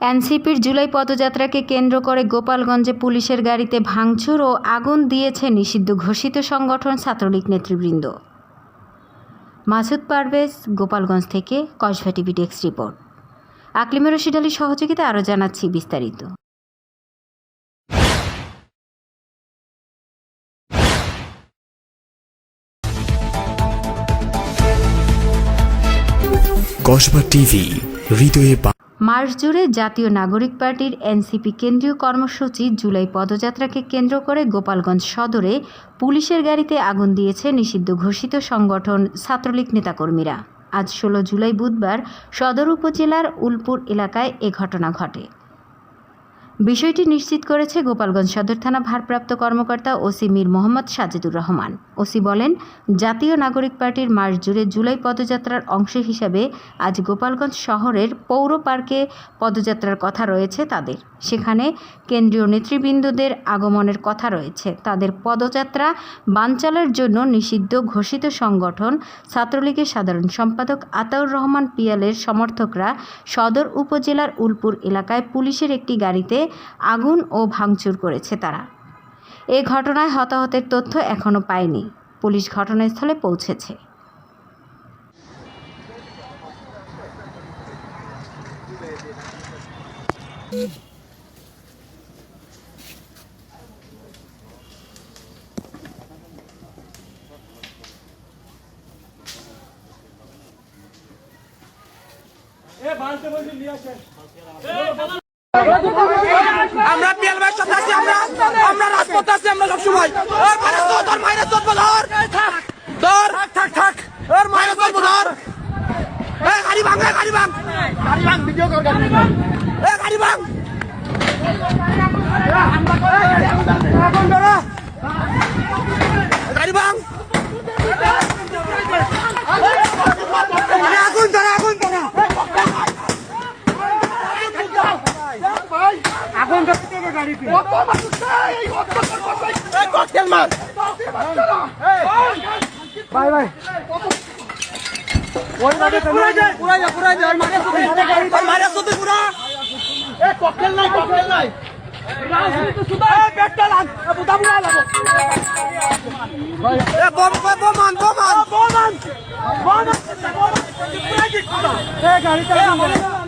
এনসিপির জুলাই পদযাত্রাকে কেন্দ্র করে গোপালগঞ্জে পুলিশের গাড়িতে ভাঙচুর ও আগুন দিয়েছে নিষিদ্ধ ঘোষিত সংগঠন ছাত্রলীগ নেতৃবৃন্দ। মাসুদ পারভেজ, গোপালগঞ্জ থেকে কসভা টিভি ডেস্ক রিপোর্ট। আকলিমে রশিদ আলীর সহযোগিতা আরও জানাচ্ছি বিস্তারিত। কসবা টিভি, হৃদয়ে মার্চ জুড়ে জাতীয় নাগরিক পার্টির এনসিপি কেন্দ্রীয় কর্মসূচি জুলাই পদযাত্রাকে কেন্দ্র করে গোপালগঞ্জ সদরে পুলিশের গাড়িতে আগুন দিয়েছে নিষিদ্ধ ঘোষিত সংগঠন ছাত্রলীগ নেতাকর্মীরা। আজ ষোলো জুলাই বুধবার সদর উপজেলার উলপুর এলাকায় এ ঘটনা ঘটে। বিষয়টি নিশ্চিত করেছে গোপালগঞ্জ সদর থানা ভারপ্রাপ্ত কর্মকর্তা ওসি মীর মোহাম্মদ সাজিদুর রহমান। ওসি বলেন, জাতীয় নাগরিক পার্টির মাস জুড়ে জুলাই পদযাত্রার অংশ হিসাবে আজ গোপালগঞ্জ শহরের পৌর পার্কে পদযাত্রার কথা রয়েছে তাদের। সেখানে কেন্দ্রীয় নেতৃবৃন্দদের আগমনের কথা রয়েছে। তাদের পদযাত্রা বানচালের জন্য নিষিদ্ধ ঘোষিত সংগঠন ছাত্রলীগের সাধারণ সম্পাদক আতাউর রহমান পিয়ালের সমর্থকরা সদর উপজেলার উলপুর এলাকায় পুলিশের একটি গাড়িতে আগুন ও ভাঙচুর করেছে তারা। এ ঘটনায় হতাহতের তথ্য এখনও পায়নি পুলিশ ঘটনাস্থলে পৌঁছেছে। আমরা ভাইয়ের সাথে আছি আমরা আমরা রাজপথে আছি আমরা ওর তো তোর মাইনাস চলবো ধর। ধর। থাক থাক ওর মাইনাস তো ধর। এ গাড়ি ভাঙ গাড়ি ভাঙ গাড়ি ভাঙ। ভিডিও কর গাড়ি ভাঙ। এ গাড়ি ভাঙ। গাড়ি ভাঙ আগুন ধরা আগুন ধরা আগুন ধরতে গাড়িতে ককটেল মার ভাই ভাই ওই গাড়ি পুরা যায় পুরা যায় পুরা যায় মারে সুদি মারে সুদি পুরা এ ককটেল নাই ককটেল নাই রাজনীতি